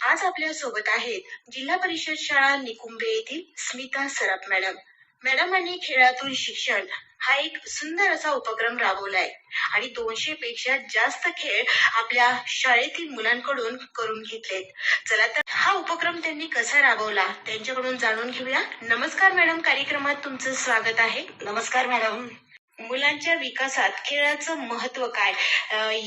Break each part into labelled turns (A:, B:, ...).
A: आज आपल्यासोबत आहेत जिल्हा परिषद शाळा निकुंबे येथील स्मिता सराफ मॅडम. मॅडमांनी खेळातून शिक्षण हा एक सुंदर असा उपक्रम राबवलाय. आणि दोनशे पेक्षा जास्त खेळ आपल्या शाळेतील मुलांकडून करून घेतलेत. चला तर हा उपक्रम त्यांनी कसा राबवला त्यांच्याकडून जाणून घेऊया. नमस्कार मॅडम कार्यक्रमात तुमचं स्वागत आहे.
B: नमस्कार मॅडम.
A: मुलांच्या विकासात खेळाचं महत्त्व काय?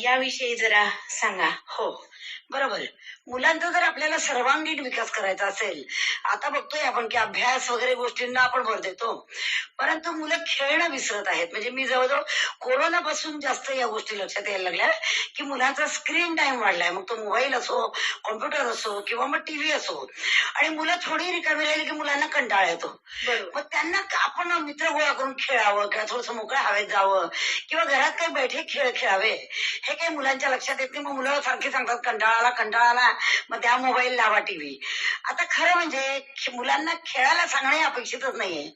A: याविषयी जरा सांगा.
B: हो. बरोबर मुलांचा जर आपल्याला सर्वांगीण विकास करायचा असेल आता बघतोय आपण की अभ्यास वगैरे गोष्टींना आपण भर देतो. परंतु मुलं खेळणं विसरत आहेत. म्हणजे मी जवळजवळ कोरोनापासून जास्त या गोष्टी लक्षात यायला लागल्या की मुलांचा स्क्रीन टाइम वाढलाय. मग तो मोबाईल असो कॉम्प्युटर असो किंवा मग टीव्ही असो. आणि मुलं थोडी रिकामी राहिली की मुलांना कंटाळा येतो. मग त्यांना आपण मित्र गोळा करून खेळावं किंवा थोडस मोकळ्या हवेत जावं किंवा घरात काही बैठे खेळ खेळावे हे काही मुलांच्या लक्षात येत नाही. मग मुलं सारखी सांगतात कंटाळाला कंटाळाला मग त्या मोबाईल लावा टीव्ही आता खरं म्हणजे मुलांना खेळायला सांगणे अपेक्षितच नाहीये.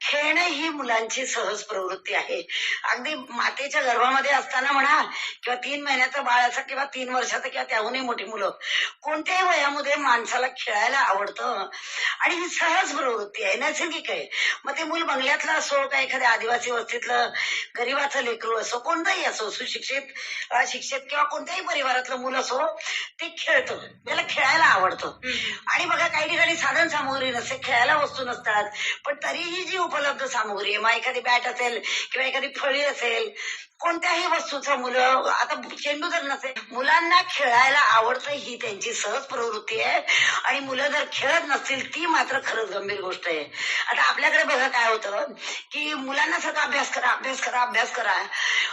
B: खेळणे ही मुलांची सहज प्रवृत्ती आहे. अगदी मातेच्या गर्भामध्ये असताना म्हणा किंवा तीन महिन्याचं बाळ असं किंवा तीन वर्षाचं किंवा त्याहूनही मोठी मुलं कोणत्याही वयामध्ये माणसाला खेळायला आवडतं. आणि ही सहज प्रवृत्ती आहे नैसर्गिक आहे. मग ते मूल बंगल्यातलं असो का एखाद्या आदिवासी वस्तीतलं गरीबाचं लेकरू असो कोणतंही असो सुशिक्षित अशिक्षित किंवा कोणत्याही परिवारातलं मूल असो ते खेळतं. त्याला खेळायला आवडतं. आणि बघा काही ठिकाणी साधन सामुग्री नसते खेळायला वस्तू नसतात. पण तरीही जी उपलब्ध सामुग्री आहे मग एखादी बॅट असेल किंवा एखादी फळी असेल कोणत्याही वस्तूचा मुलं आता चेंडू जर नसेल मुलांना खेळायला आवडतं ही त्यांची सहज प्रवृत्ती आहे. आणि मुलं जर खेळत नसतील ती मात्र खरंच गंभीर गोष्ट आहे. आता आपल्याकडे बघा काय होतं की मुलांना सगळं अभ्यास करा अभ्यास करा अभ्यास करा.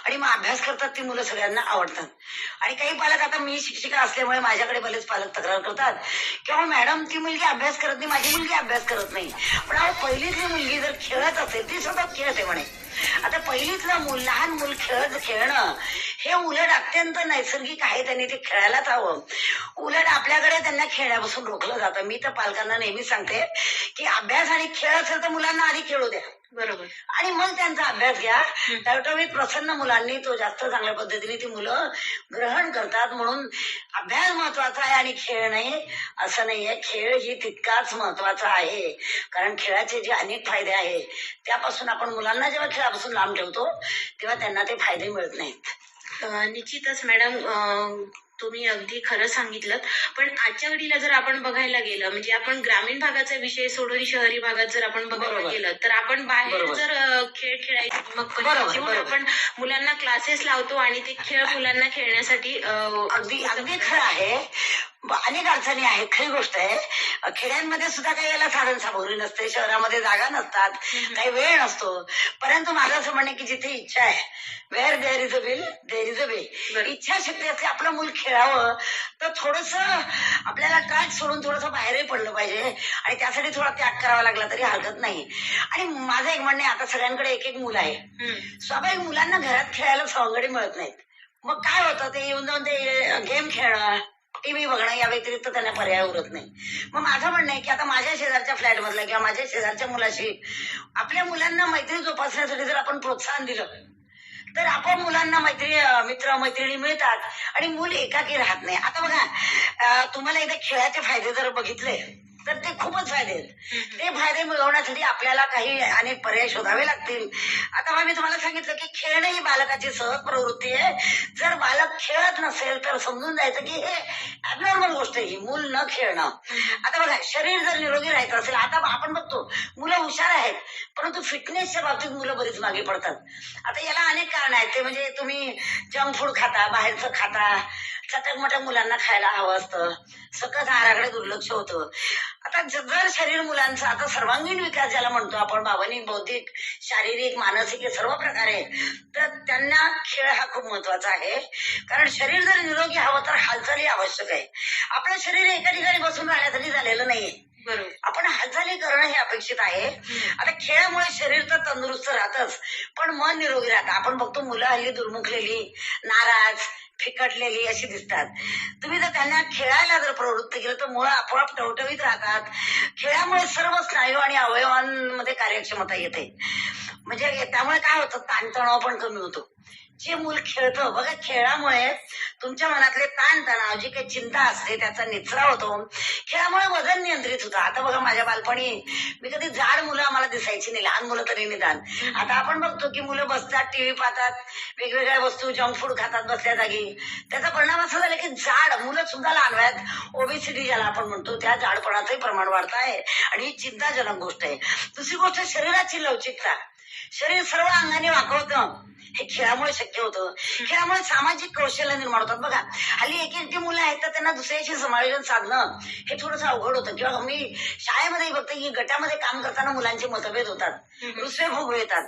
B: आणि मग अभ्यास करतात ती मुलं सगळ्यांना आवडतात. आणि काही पालक आता मी शिक्षिका असल्यामुळे माझ्याकडे बरेच पालक तक्रार करतात किंवा मॅडम ती मुलगी अभ्यास करत नाही माझी मुलगी अभ्यास करत नाही. पण अहो पहिलीतली मुलगी जर खेळत असेल ती सतत खेळते म्हणे. आता पहिलीतलं मुल लहान मुल खेळत खेळणं हे उलट अत्यंत नैसर्गिक आहे त्यांनी ते खेळायलाच हवं. उलट आपल्याकडे त्यांना खेळण्यापासून रोखलं जातं. मी तर पालकांना नेहमी सांगते की अभ्यास आणि खेळ असेल तर मुलांना आधी खेळू द्या.
A: बरोबर.
B: आणि मग त्यांचा अभ्यास घ्या. टवटवीत प्रसन्न मुलांनी तो जास्त चांगल्या पद्धतीने ती मुलं ग्रहण करतात म्हणून अभ्यास महत्त्वाचा आहे आणि खेळ नाही असं नाहीये. खेळ ही तितकाच महत्त्वाचा आहे. कारण खेळाचे जे अनेक फायदे आहे त्यापासून आपण मुलांना जेव्हा खेळापासून लांब ठेवतो तेव्हा त्यांना ते फायदे मिळत नाहीत.
A: निश्चितच मॅडम तुम्ही अगदी खरं सांगितलं पण आजच्या घडीला जर आपण बघायला गेलं म्हणजे आपण ग्रामीण भागाचा विषय सोडून शहरी भागात जर आपण बघायला. गेलं तर आपण बाहेर. जर खेळ खेळायचे पहिल्याचे जेव्हा
B: बरोबर.
A: आपण मुलांना क्लासेस लावतो आणि ते खेळ मुलांना खेळण्यासाठी
B: अगदी अगदी खरं आहे. अनेक अडचणी आहेत. खरी गोष्ट आहे. खेड्यांमध्ये सुद्धा काही याला साधन सामुग्री नसते. शहरामध्ये जागा नसतात. काही वेळ नसतो. परंतु माझं असं म्हणणं की जिथे इच्छा आहे where there is a will there is a way
A: बरं.
B: इच्छाशक्ती असते आपलं मूल खेळावं तर थोडस आपल्याला ट्रॅक सोडून थोडंसं बाहेरही पडलं पाहिजे आणि त्यासाठी थोडा त्याग करावा लागला तरी हरकत नाही. आणि माझं एक म्हणणं आता सगळ्यांकडे एक एक मुलं आहे.
A: हम्म.
B: स्वाभाविक मुलांना घरात खेळायला सवंगडी मिळत नाहीत. मग काय होतं ते येऊन जाऊन ते गेम खेळणं टीव्ही बघणं या व्यतिरिक्त त्यांना पर्याय उरत नाही. मग माझं म्हणणं आहे की आता माझ्या शेजारच्या फ्लॅट मधल्या किंवा माझ्या शेजारच्या मुलाशी आपल्या मुलांना मैत्री जोपासण्यासाठी जर आपण प्रोत्साहन दिलं तर आपण मुलांना मैत्री मित्र मैत्रिणी मिळतात. आणि मूल एकाकी राहत नाही. आता बघा तुम्हाला एकदा खेळाचे फायदे जर बघितले तर ते खूपच फायदे आहेत ते फायदे मिळवण्यासाठी आपल्याला काही अनेक पर्याय शोधावे लागतील. आता मी तुम्हाला सांगितलं की खेळणं ही बालकाची सहज प्रवृत्ती आहे. जर बालक खेळत नसेल तर समजून जायचं की हे ऍबनॉर्मल गोष्ट आहे. ही मूल न खेळणं. आता बघा शरीर जर निरोगी राहायचं असेल आता आपण बघतो मुलं हुशार आहेत परंतु फिटनेसच्या बाबतीत मुलं बरीच मागे पडतात. आता याला अनेक कारण आहेत. ते म्हणजे तुम्ही जंक फूड खाता बाहेरचं खाता चटक मटक मुलांना खायला हवं असतं. सकस आहाराकडे दुर्लक्ष होतं. आता जर शरीर मुलांचा. आता सर्वांगीण विकास ज्याला म्हणतो आपण भावनिक बौद्धिक शारीरिक मानसिक सर्व प्रकारे तर त्यांना खेळ हा खूप महत्त्वाचा आहे. कारण शरीर जर निरोगी हवं तर हालचाली आवश्यक आहे आपलं शरीर एका ठिकाणी बसून राहण्यासाठी झालेलं नाहीये.
A: बरोबर.
B: आपण हालचाली करणं हे अपेक्षित आहे. आता खेळामुळे शरीर तर तंदुरुस्त राहतच. पण मन निरोगी राहतं. आपण बघतो मुलं हल्ली दुर्मुखलेली नाराज फिकटलेली अशी दिसतात. तुम्ही जर त्यांना खेळायला जर प्रवृत्त केलं तर मुलं आपोआप टवटवीत राहतात. खेळामुळे सर्व स्नायू आणि अवयवांमध्ये कार्यक्षमता येते. म्हणजे त्यामुळे काय होतं ताणतणाव पण कमी होतो. जे मूल खेळतं बघा खेळामुळे तुमच्या मनातले ताण तणाव जी काही चिंता असते त्याचा निचरा होतो. खेळामुळे वजन नियंत्रित होतं. आता बघा माझ्या बालपणी मी कधी जाड मुलं आम्हाला दिसायची नाही लहान मुलं तरी निदान. आता आपण बघतो की मुलं बसतात टीव्ही पाहतात वेगवेगळ्या वस्तू जंक फूड खातात बसल्या जागी. त्याचा परिणाम असा झाला की जाड मुलं सुद्धा लहान वयात ओबीसीडी ज्याला आपण म्हणतो त्या जाडपणाचंही प्रमाण वाढत आहे. आणि ही चिंताजनक गोष्ट आहे. दुसरी गोष्ट शरीराची लवचिकता. शरीर सर्व अंगाने वाकवतं. हे खेळामुळे शक्य होतं. खेळामुळे सामाजिक कौशल्य निर्माण होतात. बघा हल्ली एक एकटी मुलं आहेत तर त्यांना दुसऱ्याशी समायोजन साधणं हे थोडंसं अवघड होतं. किंवा मी शाळेमध्ये बघते की गटामध्ये काम करताना मुलांचे मतभेद होतात. दुसरे फुगवे येतात.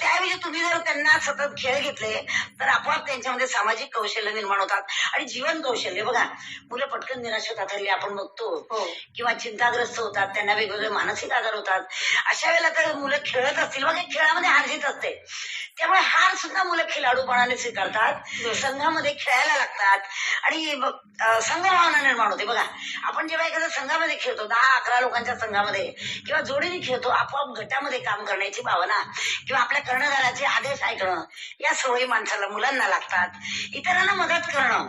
B: त्याऐवजी तुम्ही जर त्यांना सतत खेळ घेतले तर आपोआप त्यांच्यामध्ये सामाजिक कौशल्य निर्माण होतात आणि जीवन कौशल्य. बघा मुलं पटकन निराश होतात हल्ली आपण बघतो.
A: हो.
B: किंवा चिंताग्रस्त होतात त्यांना वेगवेगळे मानसिक आजार होतात. अशा वेळेला तर मुलं खेळत असतील. मग खेळामध्ये हार जीत असते. त्यामुळे हार सुद्धा मुलं खिलाडूपणाने स्वीकारतात. संघामध्ये खेळायला लागतात. आणि मग, अं, संघभावना निर्माण होते. बघा आपण जेव्हा एखाद्या संघामध्ये खेळतो दहा अकरा लोकांच्या संघामध्ये किंवा जोडीने खेळतो आपोआप गटामध्ये काम करण्याची भावना किंवा आपल्या कर्णधाराचे आदेश ऐकणं या सवयी माणसाला मुलांना लागतात. इतरांना मदत करणं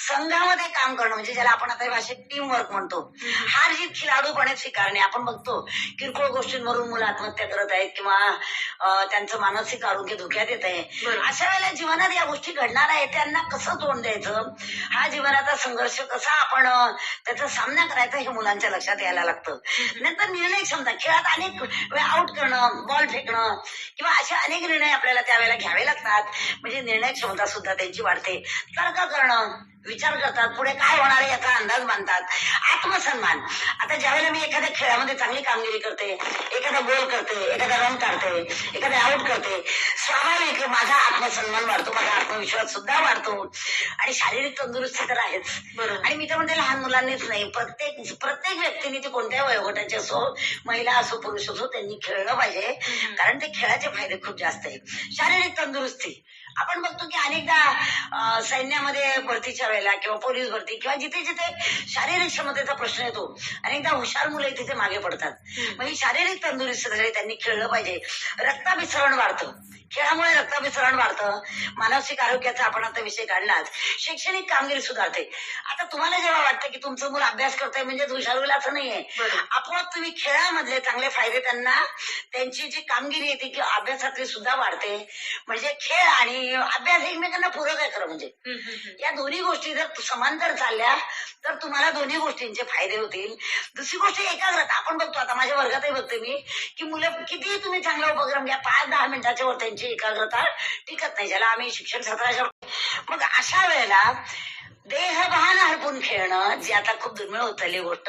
B: संघामध्ये काम करणं म्हणजे ज्याला आपण आता भाषेत टीम वर्क म्हणतो हार जीत खिलाडूपणे स्वीकारणे. आपण बघतो किरकोळ गोष्टींवरून मुलं आत्महत्या करत आहेत किंवा त्यांचं मानसिक आरोग्य धोक्यात येत आहे. अशा वेळेला जीवनात या गोष्टी घडणार आहेत त्यांना कसं तोंड द्यायचं? हा जीवनाचा संघर्ष कसा आपण त्याचा सामना करायचा हे मुलांच्या लक्षात यायला लागतं. नंतर निर्णय क्षमता खेळात अनेक वेळा आउट करणं बॉल फेकणं किंवा असे अनेक निर्णय आपल्याला त्यावेळेला घ्यावे लागतात. म्हणजे निर्णय क्षमता सुद्धा त्यांची वाढते. तर्क करणं विचार करतात पुढे काय होणार आहे याचा अंदाज बांधतात. आत्मसन्मान. आता ज्यावेळेला मी एखाद्या खेळामध्ये चांगली कामगिरी करते एखादा गोल करते एखादा रन काढते एखादा आउट करते स्वाभाविक माझा आत्मसन्मान वाढतो माझा आत्मविश्वास सुद्धा वाढतो. आणि शारीरिक तंदुरुस्ती तर आहेच.
A: बरोबर.
B: आणि मी तर म्हणते लहान मुलांनीच नाही. प्रत्येक प्रत्येक व्यक्तीने ते कोणत्या वयोगटाचे असो महिला असो पुरुष असो त्यांनी खेळलं पाहिजे. कारण ते खेळाचे फायदे खूप जास्त आहेत. शारीरिक तंदुरुस्ती. आपण बघतो की अनेकदा सैन्यामध्ये भरतीच्या वेळेला किंवा पोलीस भरती किंवा जिथे जिथे शारीरिक क्षमतेचा प्रश्न येतो अनेकदा हुशार मुलं तिथे मागे पडतात. मग ही शारीरिक तंदुरुस्तीसाठी त्यांनी खेळलं पाहिजे. रक्ताभिसरण वाढतं. खेळामुळे रक्ताभिसरण वाढतं. मानसिक आरोग्याचा आपण आता विषय काढलाच शैक्षणिक कामगिरी सुधारते. आता तुम्हाला जेव्हा वाटतं की तुमचं मुलं अभ्यास करतंय म्हणजे हुशार होईल असं नाहीये. आपोआप तुम्ही खेळामधले चांगले फायदे त्यांना त्यांची जी कामगिरी येते किंवा अभ्यासातली सुद्धा वाढते. म्हणजे खेळ आणि अभ्यास एकमेकांना पूरक आहे खरं म्हणजे. या दोन्ही गोष्टी जर समांतर चालल्या तर तुम्हाला दोन्ही गोष्टींचे फायदे होतील. दुसरी गोष्ट एकाग्रता. आपण बघतो आता माझ्या वर्गातही बघते मी की मुलं कितीही तुम्ही चांगला उपक्रम घ्या पाच दहा मिनिटाच्या वर त्यांची एकाग्रता टिकत नाही. ज्याला आम्ही शिक्षण क्षेत्राच्या मग अशा वेळेला देहभान हरपून खेळणं जे आता खूप दुर्मिळ होत चालली गोष्ट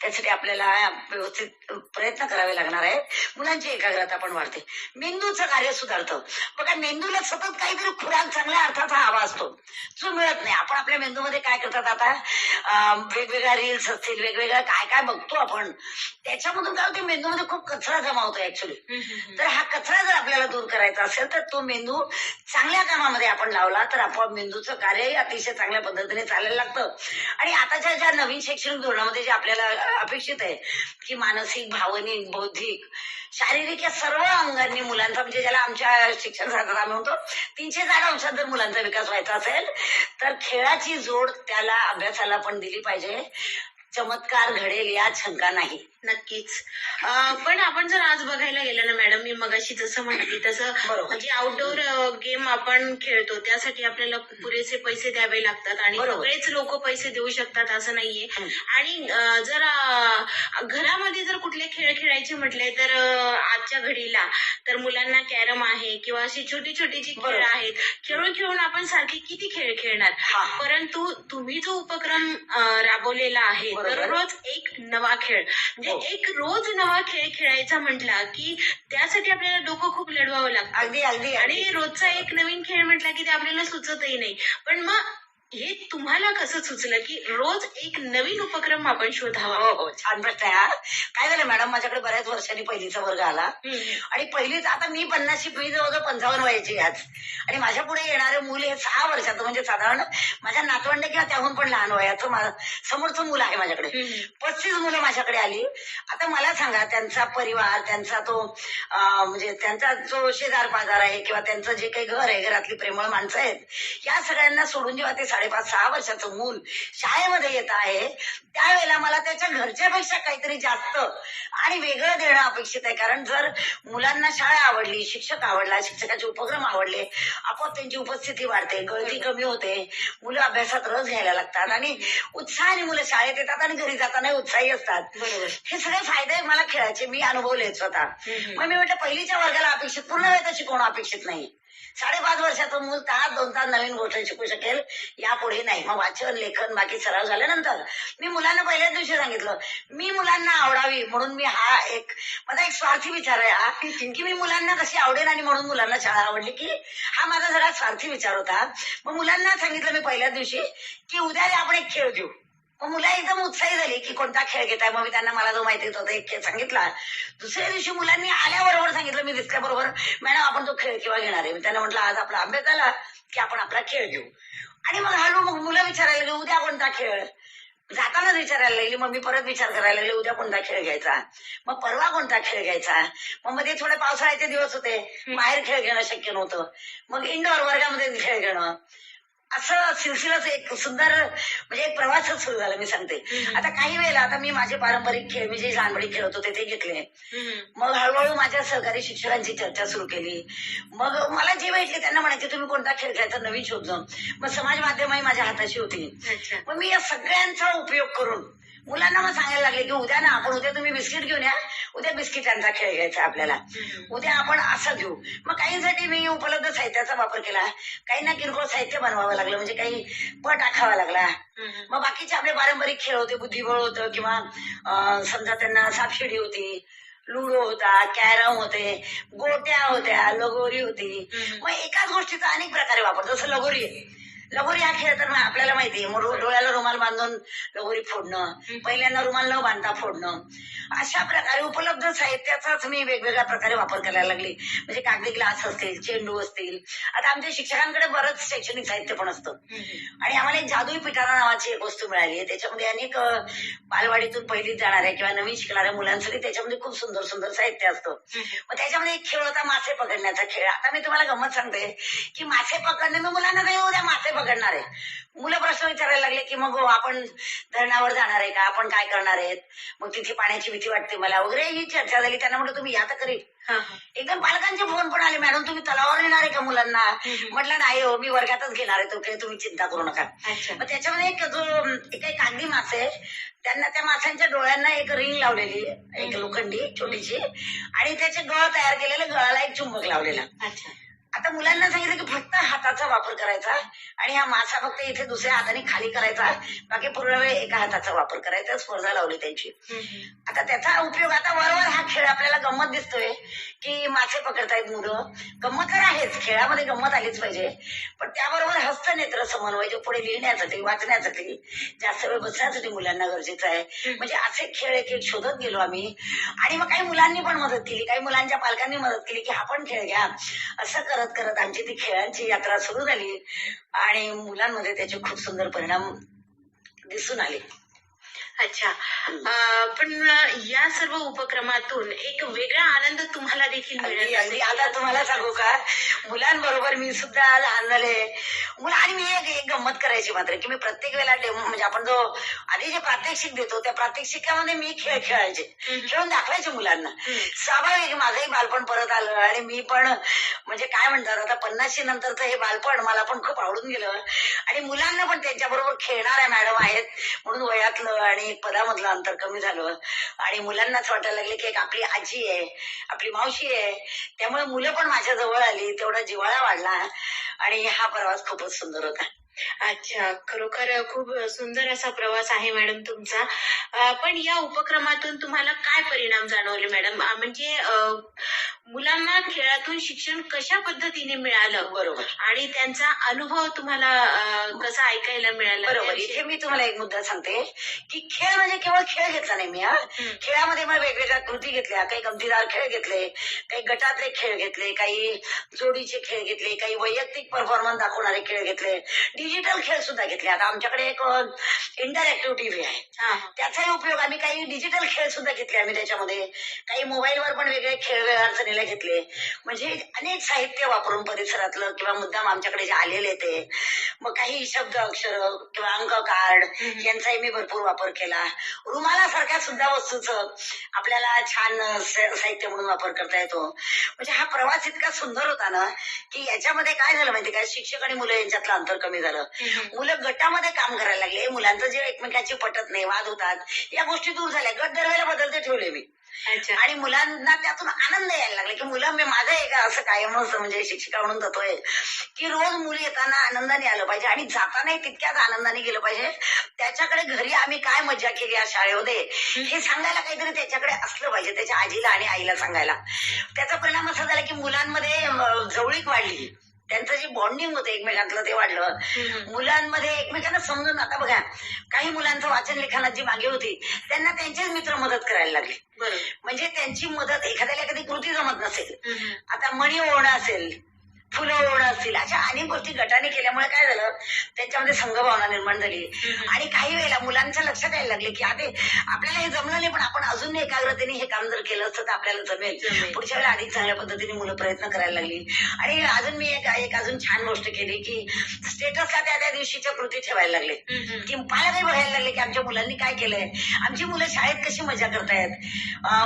B: त्यासाठी आपल्याला व्यवस्थित प्रयत्न करावे लागणार आहेत. मुलांची एकाग्रता पण वाढते. मेंदूचं कार्य सुधारतं. बघा मेंदूला सतत काहीतरी खुराक चांगल्या अर्थाचा हवा असतो. जो मिळत नाही. आपण आपल्या मेंदूमध्ये काय करतात आता? वेगवेगळ्या रील्स असतील वेगवेगळ्या काय काय बघतो आपण. त्याच्यामधून काय होते? मेंदूमध्ये खूप कचरा जमा होतो ऍक्च्युली. तर हा कचरा जर आपल्याला दूर करायचा असेल तर तो मेंदू चांगल्या कामामध्ये आपण लावला तर आपोआप मेंदूचं कार्यही अतिशय चांगल्या पद्धतीने चालायला लागतं. आणि आताच्या ज्या नवीन शैक्षणिक धोरणामध्ये जे आपल्याला अपेक्षित आहे की मानसिक भावनिक बौद्धिक शारीरिक या सर्व अंगांनी मुलांचा म्हणजे ज्याला आमच्या शिक्षण शास्त्रात आम्ही म्हणतो तीनशे जागा अंशात जर मुलांचा विकास व्हायचा असेल तर खेळाची जोड त्याला अभ्यासाला पण दिली पाहिजे. चमत्कार घडेल यात शंका नाही.
A: नक्कीच. पण आपण जर आज बघायला गेलं ना मॅडम मी मगाशी जसं म्हटली तसं. म्हणजे आउटडोर गेम आपण खेळतो त्यासाठी आपल्याला पुरेसे पैसे द्यावे लागतात आणि. सगळेच लोक पैसे देऊ शकतात असं नाहीये. आणि जर घरामध्ये जर कुठले खेळ खेळायचे म्हटले तर आजच्या घडीला तर मुलांना कॅरम आहे किंवा अशी छोटी छोटी जी खेळ. आहेत खेळून खेळून आपण सारखे किती खेळ खेळणार. परंतु तुम्ही जो उपक्रम राबवलेला आहे. दररोज एक नवा खेळ म्हणजे
B: हो.
A: एक रोज नवा खेळ खेळायचा म्हटला की त्यासाठी आपल्याला डोकं खूप लढवावं लागतं.
B: अगदी अगदी.
A: आणि रोजचा एक नवीन खेळ म्हटला की ते आपल्याला सुचतही नाही. पण मग हे तुम्हाला कसं सुचलं की रोज एक नवीन उपक्रम आपण शोधावा
B: हो हो छान प्रश्न आहे हा. काय झालं मॅडम माझ्याकडे बऱ्याच वर्षांनी पहिलीचा वर्ग आला
A: हम्म.
B: आणि पहिलीच आता मी पन्नासची मी जवळजवळ पंचावन्न वयाची आज आणि माझ्या पुढे येणारे मूल हे सहा वर्षाचं म्हणजे साधारण माझ्या नातवंड किंवा त्याहून पण लहान वयाचं मा- समोरचं मूल आहे माझ्याकडे
A: हम्म.
B: पस्तीस मुलं माझ्याकडे आली आता मला सांगा त्यांचा परिवार त्यांचा तो अं, म्हणजे त्यांचा जो शेजार पाजार आहे किंवा त्यांचं जे काही घर आहे घरातली प्रेमळ माणसं आहेत या सगळ्यांना सोडून जेव्हा ते साडेपाच सहा वर्षाचं मूल शाळेमध्ये येत आहे. त्यावेळेला मला त्याच्या घरच्यापेक्षा काहीतरी जास्त आणि वेगळं देणं अपेक्षित आहे. कारण जर मुलांना शाळा आवडली शिक्षक आवडला शिक्षकाचे उपक्रम आवडले आपोआप त्यांची उपस्थिती वाढते गळती कमी होते. मुलं अभ्यासात रस घ्यायला लागतात आणि उत्साहाने मुलं शाळेत येतात आणि घरी जाताना उत्साही असतात. हे सगळे फायदे मला खेळायचे मी अनुभवले स्वतः. मग मी म्हटलं पहिलीच्या वर्गाला अपेक्षित पूर्ण वेळ शिकवणं अपेक्षित नाही. साडेपाच वर्षाचं मूल तास दोन तास नवीन गोष्ट शिकू शकेल यापुढे नाही. मग वाचन लेखन बाकी सराव झाल्यानंतर मी मुलांना पहिल्याच दिवशी सांगितलं मी मुलांना आवडावी म्हणून मी हा एक माझा एक स्वार्थी विचार आहे हा की मी मुलांना कशी आवडेल आणि म्हणून मुलांना शाळा आवडली की हा माझा सगळा स्वार्थी विचार होता. मग मुलांना सांगितलं मी पहिल्याच दिवशी की उद्या आपण एक खेळ घेऊ. मग मुलं एकदम उत्साही झाली की कोणता खेळ घेताय? मग मी त्यांना मला जो माहिती होता एक खेळ सांगितला. दुसऱ्या दिवशी मुलांनी आल्याबरोबर सांगितलं मी बरोबर मॅडम आपण तो खेळ केव्हा घेणार आहे? मी त्यांना म्हटलं आज आपला अभ्यास झाला की आपण आपला खेळ घेऊ. आणि मग हळू मग मुलं विचारायला लागली उद्या कोणता खेळ? जातानाच विचारायला लागली मग मी परत विचार करायला लागले उद्या कोणता खेळ घ्यायचा? मग परवा कोणता खेळ घ्यायचा? मग मध्ये थोडे पावसाळ्याचे दिवस होते बाहेर खेळ घेणं शक्य नव्हतं. मग इंडोर वर्गामध्ये खेळ घेणं. असं सिलसिलाच एक सुंदर म्हणजे एक प्रवासच सुरू झाला मी सांगते. आता काही वेळेला आता मी माझे पारंपरिक खेळ मी जे लहानपणी खेळत होते ते घेतले. मग हळूहळू माझ्या सहकारी शिक्षकांची चर्चा सुरू केली. मग मला जे भेटले त्यांना म्हणायचे तुम्ही कोणता खेळ खेळायचा नवीन शोधलं मग समाज माध्यमही माझ्या हाताशी होती. मग मी या सगळ्यांचा उपयोग करून मुलांना मग सांगायला लागले की उद्या ना आपण उद्या तुम्ही बिस्किट घेऊन या. उद्या बिस्किटांचा खेळ घ्यायचा आपल्याला. उद्या आपण असं घेऊ. मग काहींसाठी मी उपलब्ध साहित्याचा वापर केला. काहींना किरकोळ साहित्य बनवावं लागलं म्हणजे काही पट आखावा लागला. मग बाकीचे आपले पारंपरिक खेळ होते बुद्धिबळ होतं किंवा समजा त्यांना सापशिडी होती लुडो होता कॅरम होते गोट्या होत्या लगोरी होती. मग एकाच गोष्टीचा अनेक प्रकारे वापर जसं लगोरी आहे. लगोरी हा खेळ तर आपल्याला माहिती आहे. मग डो- डोळ्याला रुमाल बांधून लगोरी फोडणं पहिल्यांदा रुमाल न बांधता फोडणं. अशा प्रकारे उपलब्ध साहित्याचाच मी वेगवेगळ्या प्रकारे वापर करायला लागली. म्हणजे कागदी ग्लास असतील चेंडू असतील. आता आमच्या शिक्षकांकडे बरंच शैक्षणिक साहित्य पण असतं. आणि आम्हाला एक जादुई पिटारा नावाची एक वस्तू मिळाली आहे. त्याच्यामध्ये अनेक बालवाडीतून पहिलीत जाणाऱ्या किंवा नवीन शिकणाऱ्या मुलांसाठी त्याच्यामध्ये खूप सुंदर सुंदर साहित्य असतं. मग त्याच्यामध्ये एक खेळ होता मासे पकडण्याचा खेळ. आता मी तुम्हाला गंमत सांगते की मासे पकडणे मी मुलांना नाही उद्या मासे पकडणार आहे मुलं प्रश्न विचारायला लागले की मग आपण धरणावर जाणार आहे का? आपण काय करणार आहेत? मग तिथे पाण्याची भीती वाटते मला वगैरे. ही चर्चा झाली. त्यांना म्हटलं तुम्ही या तर करी. एकदम पालकांचे फोन पण आले मॅडम तुम्ही तलावावर येणार आहे का मुलांना. म्हटलं नाही हो मी वर्गातच घेणार आहे. तो खेळ तुम्ही चिंता करू नका. मग त्याच्यामध्ये एक जो एक कागदी मासे आहे, त्यांना त्या माशांच्या डोळ्यांना एक रिंग लावलेली एक लोखंडी छोटीशी. आणि त्याचे गळ तयार केलेले गळाला एक चुंबक लावलेला.
A: अच्छा.
B: आता मुलांना सांगितलं की फक्त हाताचा वापर करायचा आणि हा मासा फक्त इथे दुसऱ्या हाताने खाली करायचा. बाकी पूर्ण वेळ एका हाताचा वापर करायचा. स्पर्धा लावली त्यांची. आता त्याचा उपयोग आता वरवर हा खेळ आपल्याला गंमत दिसतोय की मासे पकडतायत मुलं. गंमत तर आहेच. खेळामध्ये गंमत आलीच पाहिजे. पण त्याबरोबर हस्तनेत्र समन्वय जे पुढे लिहिण्यासाठी वाचण्यासाठी जास्त वेळ बसण्यासाठी मुलांना गरजेचं आहे. म्हणजे असे खेळ एक एक शोधत गेलो आम्ही. आणि मग काही मुलांनी पण मदत केली. काही मुलांच्या पालकांनी मदत केली की हा पण खेळ घ्या. असं करत करत आमची ती खेळांची यात्रा सुरू झाली आणि मुलांमध्ये त्याचे खूप सुंदर परिणाम दिसून आले.
A: अच्छा. पण या सर्व उपक्रमातून एक वेगळा आनंद तुम्हाला देखील मिळत
B: अगदी
A: असेल
B: आता तुम्हाला सांगू का? मुलांबरोबर मी सुद्धा लहान झाले. मुलं आणि मी एक गंमत करायची मात्र की मी प्रत्येक वेळेला डेमो म्हणजे आपण जो आधी जे प्रात्यक्षिक देतो त्या प्रात्यक्षिकामध्ये मी खेळ खेळायचे. खेळून दाखवायचे मुलांना. स्वाभाविक माझंही बालपण परत आलं आणि मी पण म्हणजे काय म्हणतात आता पन्नासशे नंतरचं हे बालपण मला पण खूप आवडून गेलं. आणि मुलांना पण त्यांच्याबरोबर खेळणाऱ्या मॅडम आहेत म्हणून वयातलं आणि पदामधलं अंतर कमी झालं. आणि मुलांनाच वाटायला लागले की एक आपली आजी आहे आपली मावशी आहे. त्यामुळे मुलं पण माझ्या जवळ आली तेवढा जिव्हाळा वाढला. आणि हा प्रवास खूपच सुंदर होता.
A: अच्छा खरोखर खूप सुंदर असा प्रवास आहे मॅडम तुमचा. पण या उपक्रमातून तुम्हाला काय परिणाम जाणवले मॅडम? म्हणजे मुलांना खेळातून शिक्षण कशा पद्धतीने मिळालं?
B: बरोबर.
A: आणि त्यांचा अनुभव तुम्हाला कसा ऐकायला मिळाला?
B: बरोबर. इथे मी तुम्हाला एक मुद्दा सांगते की खेळ म्हणजे केवळ खेळ घेतला नाही मी हा. खेळामध्ये मग वेगवेगळ्या कृती घेतल्या. काही गमतीदार खेळ घेतले काही गटातले खेळ घेतले काही जोडीचे खेळ घेतले काही वैयक्तिक परफॉर्मन्स दाखवणारे खेळ घेतले. डिजिटल खेळ सुद्धा घेतले. आता आमच्याकडे एक इंटरॅक्टिव्ह टीव्ही आहे.
A: हा, हा.
B: त्याचाही उपयोग आम्ही काही डिजिटल खेळ सुद्धा घेतले आम्ही त्याच्यामध्ये. काही मोबाईलवर पण वेगळे खेळ वेगळ्या अडचणीला घेतले. म्हणजे अनेक साहित्य वापरून परिसरातलं किंवा मुद्दाम आमच्याकडे जे आलेले ते. मग काही शब्द अक्षर किंवा अंक कार्ड. यांचाही मी भरपूर वापर केला. रुमालासारख्या सुद्धा वस्तूचं आपल्याला छान साहित्य म्हणून वापर करता येतो. म्हणजे हा प्रवास इतका सुंदर होता ना की याच्यामध्ये काय झालं माहिती काय शिक्षक आणि मुलं यांच्यातलं अंतर कमी झालं. मुलं गटामध्ये काम करायला लागले. मुलांचं जे एकमेकांची पटत नाही वाद होतात या गोष्टी दूर झाल्या. गट दरवेळेला बदलते ठेवले मी. आणि मुलांना त्यातून आनंद यायला लागला की मुलं मी माझं एक असं कायमच म्हणजे शिक्षिका म्हणून जातोय की रोज मुली येताना आनंदाने आलं पाहिजे आणि जातानाही तितक्याच आनंदाने गेलं पाहिजे. त्याच्याकडे घरी आम्ही काय मजा केली या शाळेमध्ये हे सांगायला काहीतरी त्याच्याकडे असलं पाहिजे त्याच्या आजीला आणि आईला सांगायला. त्याचा परिणाम असा झाला की मुलांमध्ये जवळीक वाढली. त्यांचं जे बॉन्डिंग होतं एकमेकांतलं ते वाढलं. मुलांमध्ये एकमेकांना समजून आता बघा काही मुलांचं वाचन लिखाणात जी मागे होती त्यांना त्यांचेच मित्र मदत करायला लागले म्हणजे त्यांची मदत एखाद्याला एखादी कृती जमत नसेल. आता मणी ओढणं असेल फुलं ओढणं असतील अशा अनेक गोष्टी गटाने केल्यामुळे काय झालं? त्यांच्यामध्ये संघभावना निर्माण झाली. आणि काही वेळेला मुलांच्या लक्षात यायला लागले की आता आपल्याला हे जमलं नाही पण आपण अजून एकाग्रतेने हे काम जर केलं असतं तर आपल्याला जमेल. पुढच्या वेळेला अधिक चांगल्या पद्धतीने मुलं प्रयत्न करायला लागली. आणि अजून मी एक अजून छान गोष्ट केली की स्टेटसला त्या त्या दिवशीच्या कृती ठेवायला लागले. की पालकही बघायला लागले की आमच्या मुलांनी काय केलंय? आमची मुलं शाळेत कशी मजा करतायत?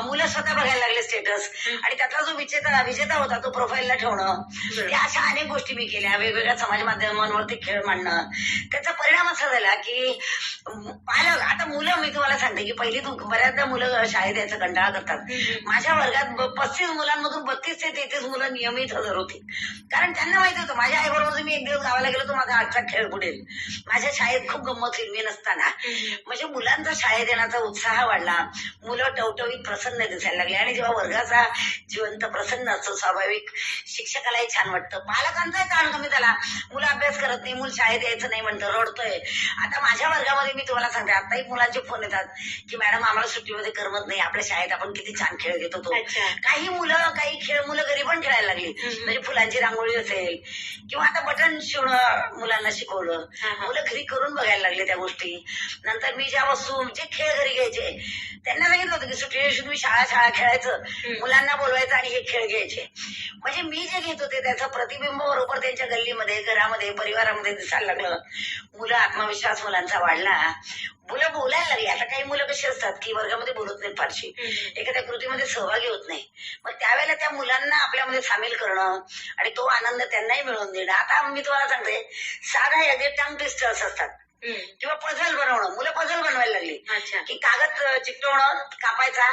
B: मुलं स्वतः बघायला लागले स्टेटस. आणि त्यातला जो विजेता विजेता होता तो प्रोफाईलला ठेवणं. त्या अशा अनेक गोष्टी मी केल्या. वेगवेगळ्या समाज माध्यमांवरती खेळ मांडणं. त्याचा परिणाम असा झाला की पालक आता मुलं मी तुम्हाला सांगते की पहिली तू बऱ्याचदा मुलं शाळेत यायचं कंटाळा करतात. माझ्या वर्गात पस्तीस मुलांमधून बत्तीस ते तेहतीस मुलं नियमित हजर होती. कारण त्यांना माहिती होतं माझ्या आईबरोबर मी एक दिवस गावाला गेलो तर माझा आजचा खेळ बुडेल. माझ्या शाळेत खूप गंमत होईल मी नसताना. म्हणजे मुलांचा शाळेत येण्याचा उत्साह वाढला. मुलं टवटवीत प्रसन्न दिसायला लागले. आणि जेव्हा वर्गाचा जिवंत प्रसन्न असतो स्वाभाविक शिक्षकालाही छान वाटतं. पालकांचाही ताण कमी झाला मुलं अभ्यास करत नाही मूल शाळेत यायचं नाही म्हणतं रडतोय. आता माझ्या वर्गामध्ये मी तुम्हाला सांगते आताही मुलांचे फोन येतात की मॅडम आम्हाला सुट्टीमध्ये करमत नाही आपल्या शाळेत आपण किती छान खेळ घेत होतो. काही मुलं काही खेळ मुलं घरी पण खेळायला लागली. म्हणजे फुलांची रांगोळी असेल किंवा आता बटन शिवणं मुलांना शिकवलं. मुलं घरी करून बघायला लागले त्या गोष्टी. नंतर मी ज्या वस्तू जे खेळ घरी घ्यायचे त्यांना सांगितलं होतं की सुट्टी तुम्ही शाळा शाळा खेळायचं मुलांना बोलवायचं आणि हे खेळ घ्यायचे. म्हणजे मी जे घेत होते त्याचं प्रतिबिंब बरोबर त्यांच्या गल्लीमध्ये घरामध्ये परिवारामध्ये दिसायला लागलं. मुलं आत्मविश्वास मुलांचा वाढला. मुलं बोलायला लागली. आता काही मुलं कशी असतात की वर्गामध्ये बोलत नाहीत फारशी. एखाद्या कृतीमध्ये सहभागी होत नाही. मग त्यावेळेला त्या मुलांना आपल्यामध्ये सामील करणं आणि तो आनंद त्यांनाही मिळवून देणं. आता मी तुम्हाला सांगते साधा याचे टंग ट्विस्टर्स असतात. किंवा पझल बनवणं. मुलं पझल बनवायला लागली. की कागद चिकटवणं कापायचा.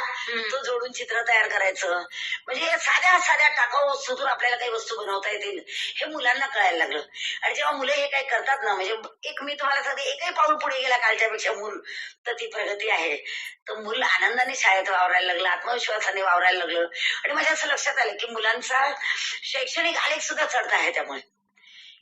B: तो जोडून चित्र तयार करायचं. म्हणजे साध्या साध्या टाकाऊ वस्तूतून आपल्याला काही वस्तू बनवता येतील. हे मुलांना कळायला लागलं. आणि जेव्हा मुलं हे काही करतात ना म्हणजे एक मी तुम्हाला सांगते एकही पाऊल पुढे गेला कालच्यापेक्षा मूल तर ती प्रगती आहे. तर मूल आनंदाने शाळेत वावरायला लागलं आत्मविश्वासाने वावरायला लागलं. आणि माझ्या असं लक्षात आलं की मुलांचा शैक्षणिक आलेख सुद्धा चढता आहे त्यामुळे.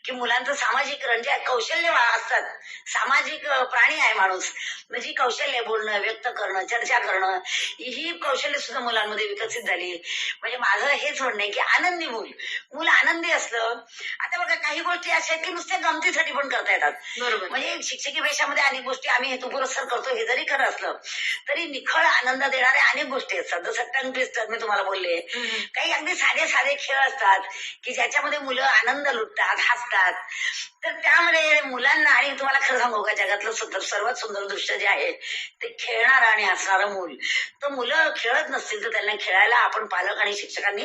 B: की मुलांचं सामाजिकरण जे कौशल्य वा- असतात. सामाजिक प्राणी आहे माणूस. म्हणजे कौशल्य बोलणं व्यक्त करणं चर्चा करणं ही कौशल्य सुद्धा मुलांमध्ये विकसित झाली. म्हणजे माझं हेच म्हणणं आहे की आनंदी मूल. मूल आनंदी असलं आता बघा काही गोष्टी अशा की नुसत्या गमतीसाठी पण करता येतात.
A: बरोबर.
B: म्हणजे शिक्षकी पेशामध्ये अनेक गोष्टी आम्ही हेतू पुरस्कार करतो हे जरी खरं असलं तरी निखळ आनंद देणाऱ्या अनेक गोष्टी असतात जसं टंग ट्विस्टर मी तुम्हाला बोलले. काही अगदी साधे साधे खेळ असतात की ज्याच्यामध्ये मुलं आनंद लुटतात हसतात तर त्यामध्ये मुलांना आणि तुम्हाला खरं सांगू का जगातलं सुंदर सर्वात सुंदर दृश्य जे आहे ते खेळणार आणि असणारं मूल. तर मुलं खेळत नसतील तर त्यांना खेळायला आपण पालक आणि शिक्षकांनी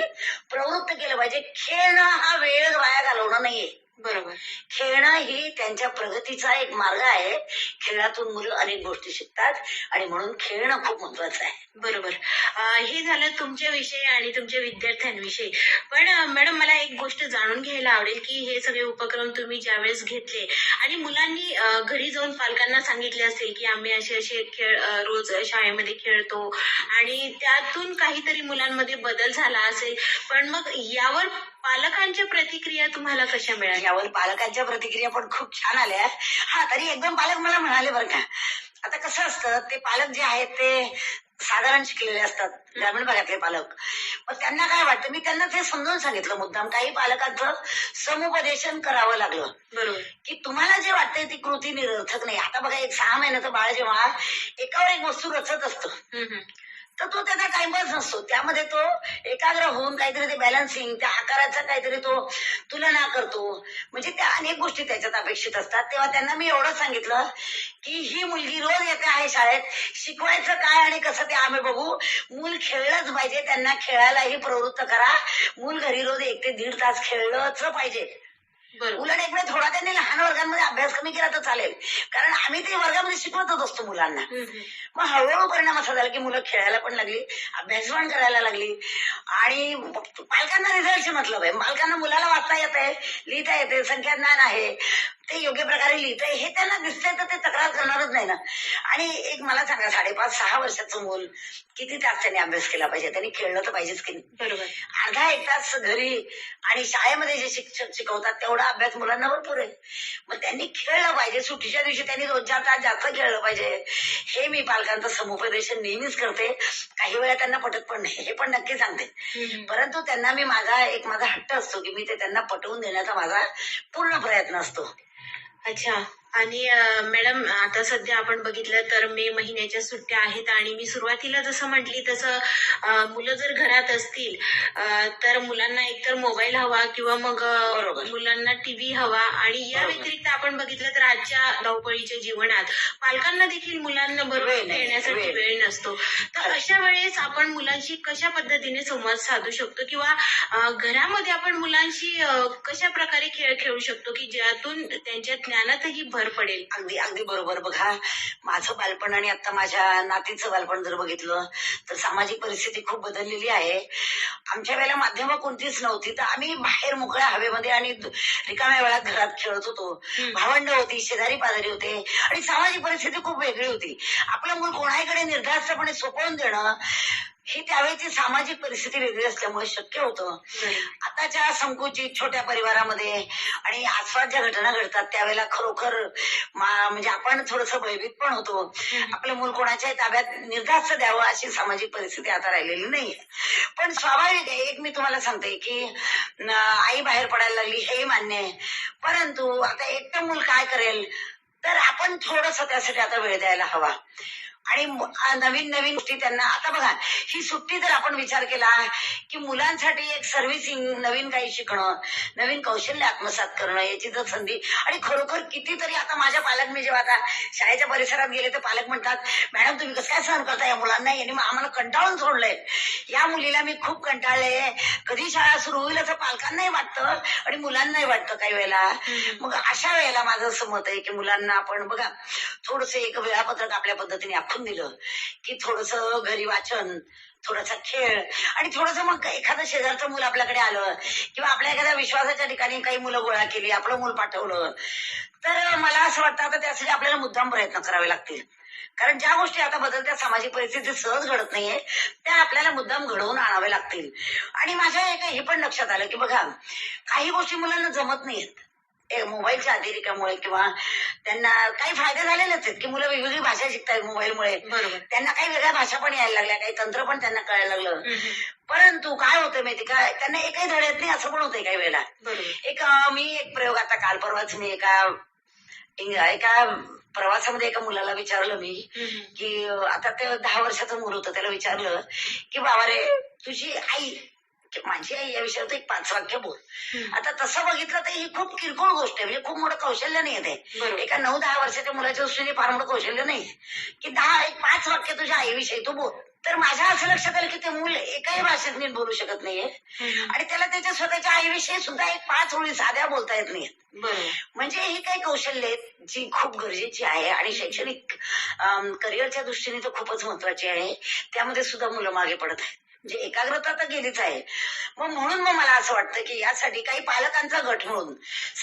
B: प्रवृत्त केलं पाहिजे. खेळणं हा वेळ वाया घालवणं नाहीये.
A: बरोबर.
B: खेळणं ही त्यांच्या प्रगतीचा एक मार्ग आहे. खेळातून मुलं अनेक गोष्टी शिकतात आणि म्हणून खेळणं खूप महत्वाचं आहे.
A: बरोबर. हे झालं तुमच्याविषयी आणि तुमच्या विद्यार्थ्यांविषयी. पण मॅडम मला एक गोष्ट जाणून घ्यायला आवडेल की हे सगळे उपक्रम तुम्ही ज्यावेळेस घेतले आणि मुलांनी घरी जाऊन पालकांना सांगितले असेल की आम्ही असे असे खेळ रोज शाळेमध्ये खेळतो आणि त्यातून काहीतरी मुलांमध्ये बदल झाला असेल. पण मग यावर पालकांच्या प्रतिक्रिया तुम्हाला कशा मिळाल्या?
B: यावर पालकांच्या प्रतिक्रिया पण खूप छान आल्या हा तरी एकदम पालक मला म्हणाले बरं का. आता कसं असतं ते पालक जे आहेत ते साधारण शिकलेले असतात ग्रामीण भागातले पालक. मग त्यांना काय वाटतं मी त्यांना ते समजावून सांगितलं मुद्दाम. काही पालकांचं समुपदेशन करावं लागलं.
A: बरोबर.
B: की तुम्हाला जे वाटतंय ती कृती निरर्थक नाही. आता बघा एक सहा महिन्याचं बाळ जेव्हा एकावर एक वस्तू रचत असतं. तर तो त्याचा टाइमपास नसतो त्यामध्ये तो एकाग्र होऊन काहीतरी ते बॅलन्सिंग त्या आकाराचा काहीतरी तो तुलना करतो. म्हणजे त्या अनेक गोष्टी त्याच्यात अपेक्षित असतात. तेव्हा त्यांना मी एवढं सांगितलं की ही मुलगी रोज येते आहे शाळेत. शिकवायचं काय आणि कसं ते आम्ही बघू. मूल खेळलंच पाहिजे. त्यांना खेळायलाही प्रवृत्त करा. मूल घरी रोज एक ते दीड तास खेळलंच पाहिजे. उलट एक वेळ थोडा त्यांनी लहान वर्गांमध्ये अभ्यास कमी केला तर चालेल. कारण आम्ही ते वर्गामध्ये शिकवतच असतो मुलांना. मग हळूहळू परिणाम असा झाला की मुलं खेळायला पण लागली अभ्यास पण करायला लागली. आणि पालकांना रिझल्टचे मतलब आहे पालकांना मुलाला वाचता येत आहे लिहिता येते संख्या ज्ञान आहे. ते योग्य प्रकारे लिहित आहे हे त्यांना दिसतंय तर ते तक्रार करणारच नाही ना. आणि एक मला सांगा साडेपाच सहा वर्षाचं मूल किती तास त्यांनी अभ्यास केला पाहिजे? त्यांनी खेळलं तर पाहिजेच की नाही?
A: बरोबर.
B: अर्धा एक तास घरी आणि शाळेमध्ये जे शिक्षक शिकवतात तेवढा अभ्यास मुलांना भरपूर आहे. मग त्यांनी खेळलं पाहिजे. सुट्टीच्या दिवशी त्यांनी दोन चार तास जास्त खेळलं पाहिजे. हे मी पालकांचं समुपदेशन नेहमीच करते. काही वेळा त्यांना पटत पण नाही. हे पण नक्की सांगते. परंतु त्यांना मी माझा एक माझा हट्ट असतो की मी ते त्यांना पटवून देण्याचा माझा पूर्ण प्रयत्न असतो.
A: अच्छा आणि मॅडम आता सध्या आपण बघितलं तर मे महिन्याच्या सुट्ट्या आहेत आणि मी सुरुवातीला जसं म्हटली तसं मुलं जर घरात असतील तर मुलांना एकतर मोबाईल हवा किंवा मग. मुलांना टीव्ही हवा आणि या. व्यतिरिक्त आपण बघितलं तर आजच्या धावपळीच्या जीवनात पालकांना देखील मुलांना बरोबर खेळण्यासाठी
B: वेळ.
A: नसतो तर अशा वेळेस आपण मुलांशी कशा पद्धतीने संवाद साधू शकतो किंवा घरामध्ये आपण मुलांशी कशा प्रकारे खेळ खेळू शकतो की ज्यातून त्यांच्या ज्ञानातही भर पडेल.
B: अगदी अगदी बरोबर. बघा माझं बालपण आणि आता माझ्या नातीचं बालपण जर बघितलं तर सामाजिक परिस्थिती खूप बदललेली आहे. आमच्या वेळेला माध्यमं कोणतीच नव्हती तर आम्ही बाहेर मोकळ्या हवेमध्ये आणि रिकाम्या वेळात घरात खेळत होतो. भावंड होती शेजारी पाजारी होते आणि सामाजिक परिस्थिती खूप वेगळी होती. आपलं मूल कोणाकडे निर्धास्तपणे सोपवून देणं ही त्यावेळेची सामाजिक परिस्थिती वेगळी असल्यामुळे शक्य होतं. आताच्या संकुचित छोट्या परिवारामध्ये आणि आसपास ज्या घटना घडतात त्यावेळेला खरोखर म्हणजे आपण थोडस भयभीत पण होतो. आपलं मूल कोणाच्याही ताब्यात निर्धास्त द्यावं अशी सामाजिक परिस्थिती आता राहिलेली नाहीये. पण स्वाभाविक आहे एक मी तुम्हाला सांगते की आई बाहेर पडायला लागली हेही मान्य आहे. परंतु आता एकटं मूल काय करेल? तर आपण थोडस त्यासाठी आता वेळ द्यायला हवा. आणि नवीन नवीन गोष्टी त्यांना. आता बघा ही सुट्टी जर आपण विचार केला की मुलांसाठी एक सर्व्हिसिंग नवीन काही शिकणं नवीन कौशल्य आत्मसात करणं याची जर संधी आणि खरोखर कितीतरी आता माझ्या पालक मी जेव्हा आता शाळेच्या परिसरात गेले तर पालक म्हणतात मॅडम तुम्ही कसं काय सहन करता या मुलांना? यांनी आम्हाला कंटाळून सोडलंय. या मुलीला मी खूप कंटाळले. कधी शाळा सुरू होईल असं पालकांनाही वाटतं आणि मुलांनाही वाटतं काही वेळेला. मग अशा वेळेला माझं असं मत आहे की मुलांना आपण बघा थोडस एक वेळापत्रक आपल्या पद्धतीने वाचून दिलं की थोडस घरी वाचन थोडासा खेळ आणि थोडस मग एखादं शेजारचं मूल आपल्याकडे आलं किंवा आपल्या एखाद्या विश्वासाच्या ठिकाणी काही मुलं गोळा केली आपलं मूल पाठवलं तर मला असं वाटतं आता त्यासाठी आपल्याला मुद्दाम प्रयत्न करावे लागतील. कारण ज्या गोष्टी आता बदलत्या सामाजिक परिस्थिती सहज घडत नाहीये त्या आपल्याला मुद्दाम घडवून आणावे लागतील. आणि माझ्या एका हे पण लक्षात आलं की बघा काही गोष्टी मुलांना जमत नाहीत मोबाईलच्या अतिरेकामुळे किंवा त्यांना काही फायदे झालेलेच आहेत की मुलं वेगवेगळी भाषा शिकतायत मोबाईलमुळे त्यांना काही वेगळ्या भाषा पण यायला लागल्या काही तंत्र पण त्यांना कळायला लागलं. परंतु काय होतं माहिती का त्यांना एकही धड येत नाही असं पण होतंय काही वेळेला. एक मी एक प्रयोग आता काल परवाच मी एका एका प्रवासामध्ये एका मुलाला विचारलं मी. की आता ते दहा वर्षाचं मुलं होतं त्याला विचारलं की बाबा रे तुझी आई माझी आई या विषयावर एक पाच वाक्य बोल. आता तसं बघितलं तर ही खूप किरकोळ गोष्ट आहे म्हणजे खूप मोठं कौशल्य नाही येते. एका नऊ दहा वर्षाच्या मुलाच्या दृष्टीने फार मोठं कौशल्य नाही की दहा एक पाच वाक्य तुझ्या आईविषयी तू बोल. तर माझ्या असं लक्षात आलं की ते मूल एकाही भाषेत नीट बोलू शकत नाहीये. आणि त्याला त्याच्या स्वतःच्या आईविषयी सुद्धा एक पाच ओळी साध्या बोलता येत नाहीये
A: बरोबर.
B: म्हणजे ही काही कौशल्य आहेत जी खूप गरजेची आहे. आणि शैक्षणिक करिअरच्या दृष्टीने तर खूपच महत्वाची आहे. त्यामध्ये सुद्धा मुलं मागे पडत आहेत. म्हणजे एकाग्रता तर गेलीच आहे. मग म्हणून मग मला असं वाटतं की यासाठी काही पालकांचा गट म्हणून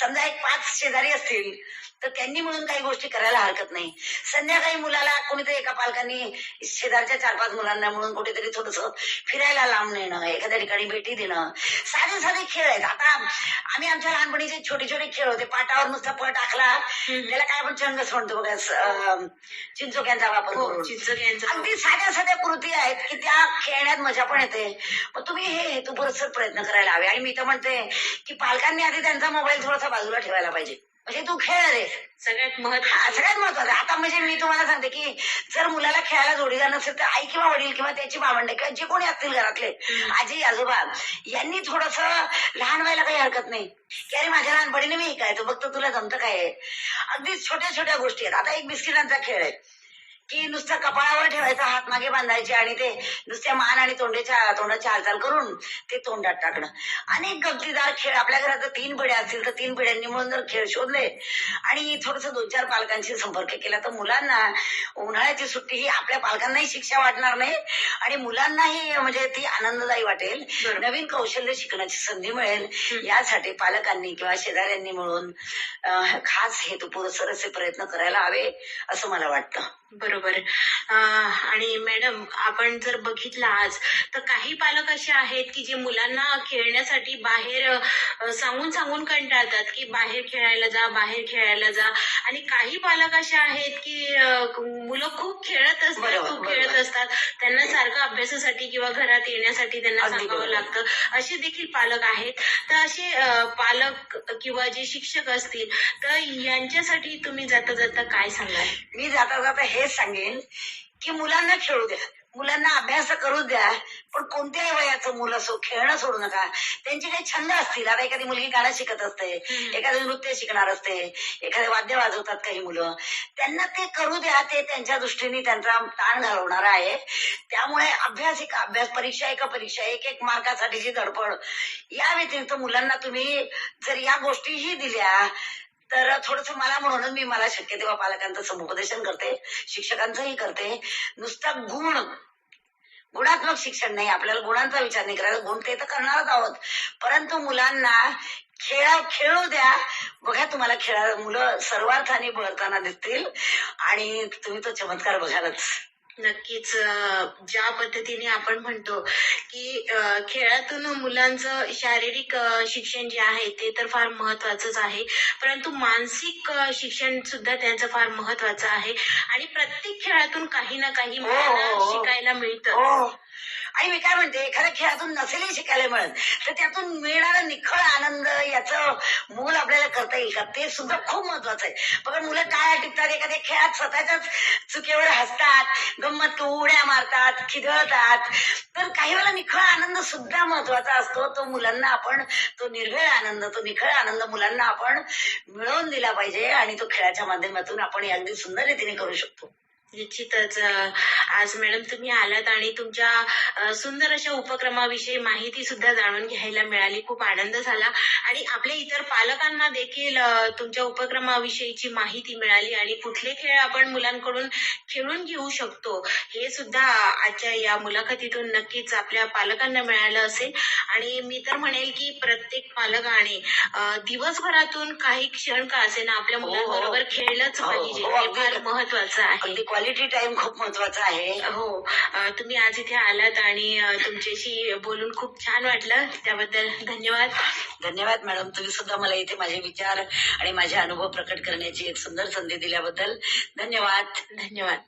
B: समजा एक पाच शेजारी असतील तर त्यांनी मिळून काही गोष्टी करायला हरकत नाही. संध्याकाळी मुलाला कोणीतरी एका पालकांनी शेजारच्या चार पाच मुलांना म्हणून कुठेतरी थोडस फिरायला लांब नेणं एखाद्या ठिकाणी भेटी देणं. साधे साधे खेळ आहेत. आता आम्ही आमच्या लहानपणी जे छोटे छोटे खेळ होते. पाटावर नुसता पळ टाकला त्याला काय आपण चंगच म्हणतो बघा चिंचोक्यांचा वापर
A: हो
B: करून. अगदी साध्या साध्या कृती आहेत की त्या खेळण्यात मजा पण येते. मग तुम्ही हे हेतुपुरस्सर प्रयत्न करायला हवे. आणि मी तर म्हणते की पालकांनी आधी त्यांचा मोबाईल थोडासा बाजूला ठेवायला पाहिजे. म्हणजे तू खेळ रे.
A: सगळ्यात महत्वाचं
B: सगळ्यात महत्वाचं आता म्हणजे मी तुम्हाला सांगते की जर मुलाला खेळायला जोडीदार नसेल तर आई किंवा वडील किंवा त्याची भावंडे किंवा जे कोणी असतील घरातले आजी आजोबा यांनी थोडस लहान व्हायला काही हरकत नाही. की अरे माझ्या लहानपणीने मी काय? तो बघतो तुला जमतं काय आहे? अगदी छोट्या छोट्या गोष्टी आहेत. आता एक बिस्किटांचा खेळ आहे. की नुसतं कपाळावर ठेवायचा हात मागे बांधायचे आणि ते नुसत्या मान आणि तोंडाच्या तोंडाची हालचाल करून ते तोंडात टाकणं. अनेक गमतीदार खेळ आपल्या घरात जर तीन पिढ्या असतील तर तीन पिढ्यांनी म्हणून जर खेळ शोधले आणि थोडस दोन चार पालकांशी संपर्क केला तर मुलांना उन्हाळ्याची सुट्टी ही आपल्या पालकांनाही शिक्षा वाटणार नाही आणि मुलांनाही म्हणजे ती आनंददायी वाटेल. नवीन कौशल्य शिकण्याची संधी मिळेल. यासाठी पालकांनी किंवा शेजाऱ्यांनी मिळून खास हेतुपुरस्सर असे प्रयत्न करायला हवे असं मला वाटतं.
A: बरोबर. अं, आणि मॅडम आपण जर बघितलं आज तर काही पालक असे आहेत की जे मुलांना खेळण्यासाठी बाहेर सांगून सांगून कंटाळतात की बाहेर खेळायला जा बाहेर खेळायला जा. आणि काही पालक असे आहेत की मुलं खूप खेळत असतात
B: बरोबर,
A: खूप
B: बरोबर.
A: खेळत असतात. त्यांना सारखं अभ्यासासाठी किंवा घरात येण्यासाठी त्यांना सांगावं
B: बरोबर.
A: लागतं. असे देखील पालक आहेत. तर असे पालक किंवा जे शिक्षक असतील तर यांच्यासाठी तुम्ही जाता जाता काय सांगाल?
B: मी जाता जाता हेच सांगेन की मुलांना खेळू द्या. मुलांना अभ्यास करू द्या पण कोणत्याही वयाचं मुलं असो खेळणं सोडू नका. त्यांचे काही छंद असतील. आता एखादी मुलगी गाणं शिकत असते. एखादं नृत्य शिकणार असते एखादे वाद्य वाजवतात काही मुलं. त्यांना ते करू द्या ते त्यांच्या दृष्टीने त्यांचा ताण घालवणार आहे. त्यामुळे अभ्यास एक अभ्यास परीक्षा एका परीक्षा एक एक मार्कासाठीची धडपड. या व्यतिरिक्त मुलांना तुम्ही जर या गोष्टीही दिल्या तर थोडस मला म्हणून मी मला शक्य तेव्हा पालकांचं समुपदेशन करते शिक्षकांचंही करते. नुसता गुण गुणात्मक शिक्षण नाही आपल्याला गुणांचा विचार नाही करायचा. गुण ते तर करणारच आहोत. परंतु मुलांना खेळा खेळू द्या. बघा तुम्हाला खेळा मुलं सर्वार्थाने बळताना दिसतील. आणि तुम्ही तो चमत्कार बघालच.
A: नक्कीच ज्या पद्धतीने आपण म्हणतो की खेळातून मुलांचं शारीरिक शिक्षण जे आहे ते तर फार महत्वाचंच आहे. परंतु मानसिक शिक्षण सुद्धा त्यांचं फार महत्वाचं आहे. आणि प्रत्येक खेळातून काही ना काही मुलांना
B: हो, हो.
A: शिकायला मिळतं.
B: हो. आणि मी काय म्हणते एखाद्या खेळातून नसेलही शिकायला मिळत तर त्यातून मिळणारा निखळ आनंद याचं मूल आपल्याला करता येईल का? ते सुद्धा खूप महत्वाचं आहे. बघा मुलं काय टिपतात एखाद्या खेळात स्वतःच्याच चुकीवर हसतात गंमत उड्या मारतात खिदळतात. तर काही वेळेला निखळ आनंद सुद्धा महत्त्वाचा असतो. तो मुलांना आपण तो निर्भेळ आनंद तो निखळ आनंद मुलांना आपण मिळवून दिला पाहिजे आणि तो खेळाच्या माध्यमातून आपण अगदी सुंदर रीतीने करू शकतो.
A: निश्चितच आज मॅडम तुम्ही आलात आणि तुमच्या सुंदर अशा उपक्रमाविषयी माहिती सुद्धा जाणून घ्यायला मिळाली. खूप आनंद झाला. आणि आपल्या इतर पालकांना देखील तुमच्या उपक्रमाविषयीची माहिती मिळाली आणि कुठले खेळ आपण मुलांकडून खेळून घेऊ शकतो हे सुद्धा आजच्या या मुलाखतीतून नक्कीच आपल्या पालकांना मिळालं असेल. आणि मी तर म्हणेल की प्रत्येक पालकाने दिवसभरातून काही क्षण का असे ना आपल्या
B: हो, हो.
A: मुलांबरोबर खेळलंच
B: हो,
A: पाहिजे.
B: हो.
A: फार महत्वाचं आहे.
B: क्वालिटी टाइम खूप महत्त्वाचा आहे.
A: हो. तुम्ही आज इथे आलात आणि तुमच्याशी बोलून खूप छान वाटलं. त्याबद्दल धन्यवाद.
B: धन्यवाद मॅडम. तुम्ही सुद्धा मला इथे माझे विचार आणि माझे अनुभव प्रकट करण्याची एक सुंदर संधी दिल्याबद्दल धन्यवाद.
A: धन्यवाद.